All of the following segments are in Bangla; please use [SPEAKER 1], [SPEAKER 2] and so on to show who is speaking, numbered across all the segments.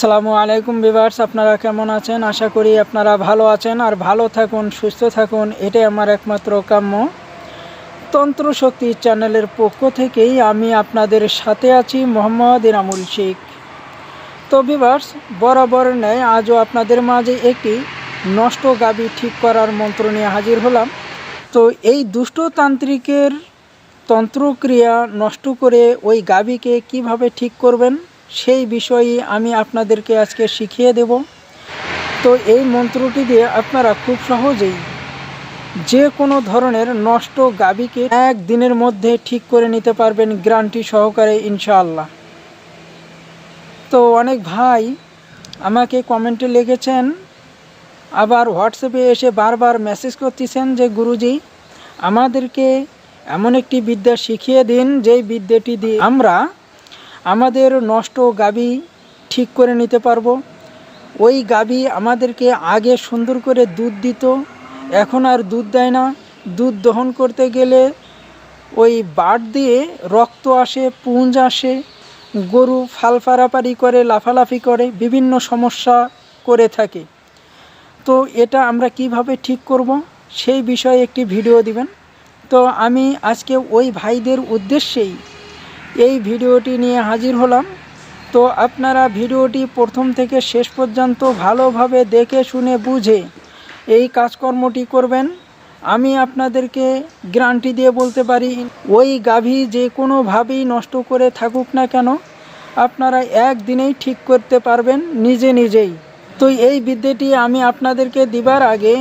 [SPEAKER 1] আসসালামু আলাইকুম বিভার্স আপনারা কেমন আছেন? আশা করি আপনারা ভালো আছেন আর ভালো থাকুন, সুস্থ থাকুন। এটাই আমার একমাত্র কাম্য। তন্ত্র শক্তি চ্যানেলের পক্ষ থেকেই আমি আপনাদের সাথে আছি মোহাম্মদ ইনামুল শেখ। তো বিভার্স বরাবর ন্যায় আজও আপনাদের মাঝে একটি নষ্ট গাবি ঠিক করার মন্ত্র নিয়ে হাজির হলাম। তো এই দুষ্ট তান্ত্রিকের তন্ত্রক্রিয়া নষ্ট করে ওই গাবিকে কীভাবে ঠিক করবেন? সেই বিষয়ে আমি আপনাদেরকে আজকে শিখিয়ে দেব। তো এই মন্ত্রটি দিয়ে আপনারা খুব সহজেই যে কোনো ধরনের নষ্ট গাবিকে এক দিনের মধ্যে ঠিক করে নিতে পারবেন গ্রান্টি সহকারে ইনশাআল্লাহ। তো অনেক ভাই আমাকে কমেন্টে লিখেছেন, আবার হোয়াটসঅ্যাপে এসে বারবার মেসেজ করতেছেন যে, গুরুজি, আমাদেরকে এমন একটি বিদ্যা শিখিয়ে দিন, যেই বিদ্যাটি দিয়ে আমরা আমাদের নষ্ট গাবি ঠিক করে নিতে পারব। ওই গাবি আমাদেরকে আগে সুন্দর করে দুধ দিত, এখন আর দুধ দেয় না। দুধ দহন করতে গেলে ওই বাট দিয়ে রক্ত আসে, পুঞ্জ আসে, গরু ফাল ফারাপারি করে, লাফালাফি করে, বিভিন্ন সমস্যা করে থাকে। তো এটা আমরা কীভাবে ঠিক করব সেই বিষয়ে একটি ভিডিও দিবেন। তো আমি আজকে ওই ভাইদের উদ্দেশ্যেই এই ভিডিওটি নিয়ে হাজির হলাম। তো আপনারা ভিডিওটি প্রথম থেকে শেষ পর্যন্ত ভালোভাবে দেখে শুনে বুঝে এই কাজকর্মটি করবেন। আমি আপনাদেরকে গ্যারান্টি দিয়ে বলতে পারি, ওই গাভী যে কোনোভাবেই নষ্ট করে থাকুক না কেন, আপনারা একদিনেই ঠিক করতে পারবেন নিজে নিজেই। তো এই বিদ্যাটি আমি আপনাদেরকে দিবার আগে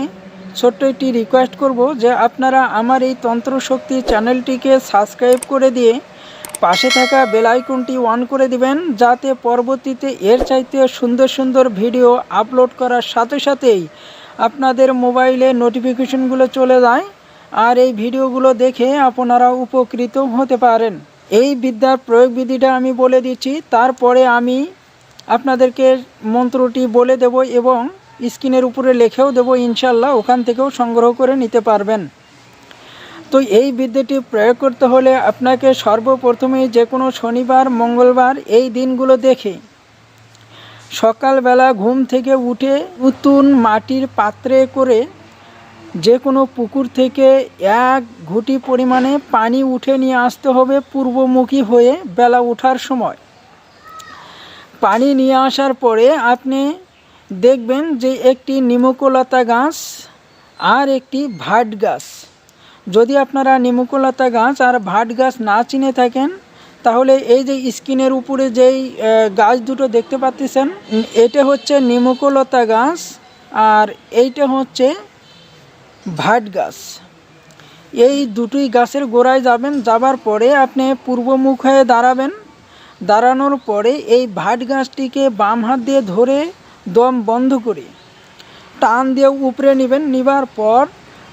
[SPEAKER 1] ছোট্ট একটি রিকোয়েস্ট করব যে আপনারা আমার এই তন্ত্র শক্তি চ্যানেলটিকে সাবস্ক্রাইব করে দিয়ে পাশে থাকা বেল আইকনটি অন করে দিবেন যাতে পরবর্তীতে এর চাইতে সুন্দর সুন্দর ভিডিও আপলোড করার সাথে সাথেই আপনাদের মোবাইলে নোটিফিকেশনগুলো চলে যায় আর এই ভিডিওগুলো দেখে আপনারা উপকৃত হতে পারেন। এই বিদ্যার প্রয়োগ বিধিটা আমি বলে দিচ্ছি। তারপরে আমি আপনাদেরকে মন্ত্রটি বলে দেব এবং স্ক্রিনের উপরে লেখেও দেব ইনশাল্লাহ ওখান থেকেও সংগ্রহ করে নিতে পারবেন। তো এই বিদ্যাটি প্রয়োগ করতে হলে আপনাকে সর্বপ্রথমেই যে কোনো শনিবার, মঙ্গলবার এই দিনগুলো দেখে সকালবেলা ঘুম থেকে উঠে নতুন মাটির পাত্রে করে যে কোনো পুকুর থেকে এক ঘুটি পরিমাণে পানি উঠে নিয়ে আসতে হবে পূর্বমুখী হয়ে বেলা ওঠার সময়। পানি নিয়ে আসার পরে আপনি দেখবেন যে একটি নিমকলতা গাছ আর একটি ভাট গাছ। যদি আপনারা নিমকলতা গাছ আর ভাট গাছ না চিনে থাকেন, তাহলে এই যে স্কিনের উপরে যেই গাছ দুটো দেখতে পাচ্ছেন, এটা হচ্ছে নিমকলতা গাছ আর এইটা হচ্ছে ভাট গাছ। এই দুটোই গাছের গোড়ায় যাবেন, যাবার পরে আপনি পূর্বমুখ হয়ে দাঁড়াবেন। দাঁড়ানোর পরে এই ভাট গাছটিকে বাম হাত দিয়ে ধরে দম বন্ধ করে টান দিয়ে উপরে নেবেন, নেবার পর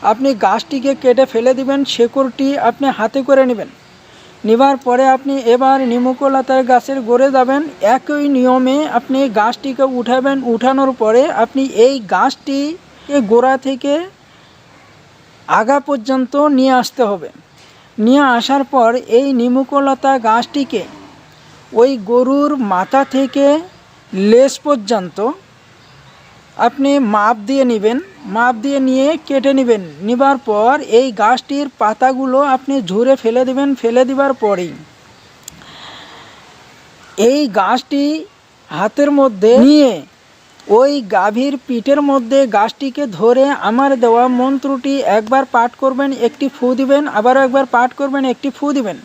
[SPEAKER 1] আপনি গাছটিকে কেটে ফেলে দিবেন, শেকড়টি আপনি হাতে করে নেবেন। নেবার পরে আপনি এবার নিমুকলতার গাছের গড়ে যাবেন। একই নিয়মে আপনি গাছটিকে উঠাবেন। উঠানোর পরে আপনি এই গাছটি গোড়া থেকে আগা পর্যন্ত নিয়ে আসতে হবে। নিয়ে আসার পর এই নিমুকলতা গাছটিকে ওই গরুর মাথা থেকে লেস পর্যন্ত আপনি মাপ দিয়ে নেবেন। মাপ দিয়ে নিয়ে কেটে নেবেন। নেবার পর এই গাছটির পাতাগুলো আপনি ঝুরে ফেলে দেবেন, ফেলে দেবার পরেই। এই গাছটি হাতের মধ্যে নিয়ে ওই গাভীর পিঠের মধ্যে গাছটিকে ধরে আমার দেওয়া মন্ত্রটি একবার পাঠ করবেন, একটি ফু দিবেন, আবারও একবার পাঠ করবেন, একটি ফু দিবেন।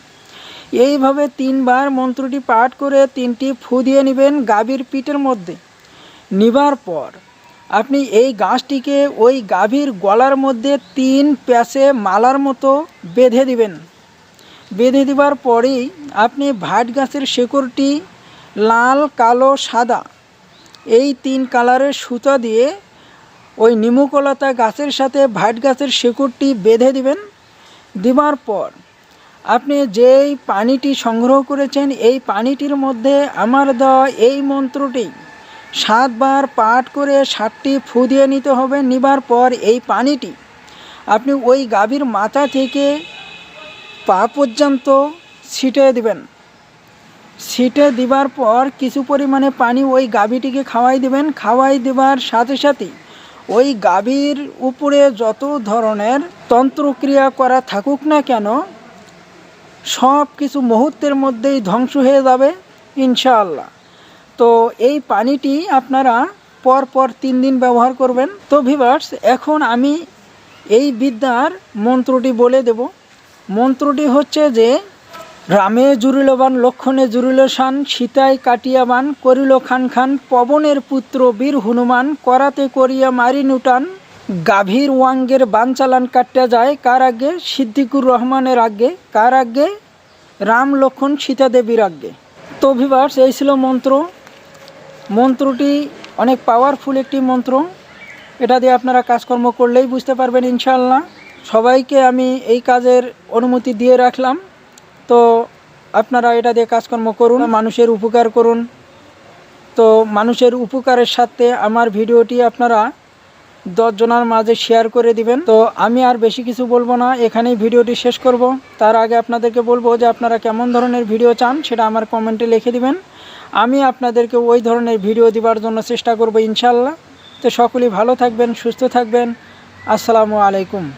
[SPEAKER 1] এইভাবে তিনবার মন্ত্রটি পাঠ করে তিনটি ফু দিয়ে নেবেন গাভীর পিঠের মধ্যে। নিবার পর আপনি এই গাছটিকে ওই গাভীর গলার মধ্যে তিন প্যাসে মালার মতো বেঁধে দিবেন। বেঁধে দেওয়ার পরেই আপনি ভাট গাছের শেকড়টি লাল, কালো, সাদা এই তিন কালারের সুতা দিয়ে ওই নিমুকলতা গাছের সাথে ভাট গাছের শেকড়টি বেঁধে দিবেন। দেওয়ার পর আপনি যেই পানিটি সংগ্রহ করেছেন, এই পানিটির মধ্যে আমার দেওয়া এই মন্ত্রটি সাতবার পাঠ করে ষাটটি ফু দিয়ে নিতে হবে, নিবার পর এই পানিটি। আপনি ওই গাভীর মাথা থেকে পা পর্যন্ত ছিটিয়ে দিবেন। ছিটে দিবার পর কিছু পরিমাণে পানি ওই গাভীটিকে খাওয়াই দেবেন। খাওয়াই দেবার সাথে সাথে ওই গাভীর উপরে যত ধরনের তন্ত্রক্রিয়া করা থাকুক না কেন সব কিছু মুহূর্তের মধ্যেই ধ্বংস হয়ে যাবে, ইনশাআল্লাহ। তো এই পানিটি আপনারা পর পর তিন দিন ব্যবহার করবেন। তো ভিভার্স এখন আমি এই বিদ্যার মন্ত্রটি বলে দেব। মন্ত্রটি হচ্ছে যে, রামে জুরিলবান লক্ষণে জুরিল শান সীতায় কাটিয়াবান, করিল খান খান, পবনের পুত্র বীর হনুমান, করাতে করিয়া মারি নুটান, গাভীর ওয়াঙ্গের বানচালান কাটতে যায়, কার আগে সিদ্দিকুর রহমানের আগে কার আগে রাম লক্ষণ সীতা দেবীর আগে তো ভিভার্স এই ছিল মন্ত্র। মন্ত্রটি অনেক পাওয়ারফুল একটি মন্ত্র। এটা দিয়ে আপনারা কাজকর্ম করলেই বুঝতে পারবেন ইনশাল্লাহ সবাইকে আমি এই কাজের অনুমতি দিয়ে রাখলাম। তো আপনারা এটা দিয়ে কাজকর্ম করুন, মানুষের উপকার করুন। তো মানুষের উপকারের সাথে আমার ভিডিওটি আপনারা দশজনার মাঝে শেয়ার করে দিবেন। তো আমি আর বেশি কিছু বলব না, এখানেই ভিডিওটি শেষ করব। তার আগে আপনাদেরকে বলব যে আপনারা কেমন ধরনের ভিডিও চান, সেটা আমার কমেন্টে লিখে দিবেন। আমি আপনাদেরকে ওই ধরনের ভিডিও দেওয়ার জন্য চেষ্টা করব ইনশাল্লাহ। তো সকলেই ভালো থাকবেন, সুস্থ থাকবেন। আসসালামু আলাইকুম।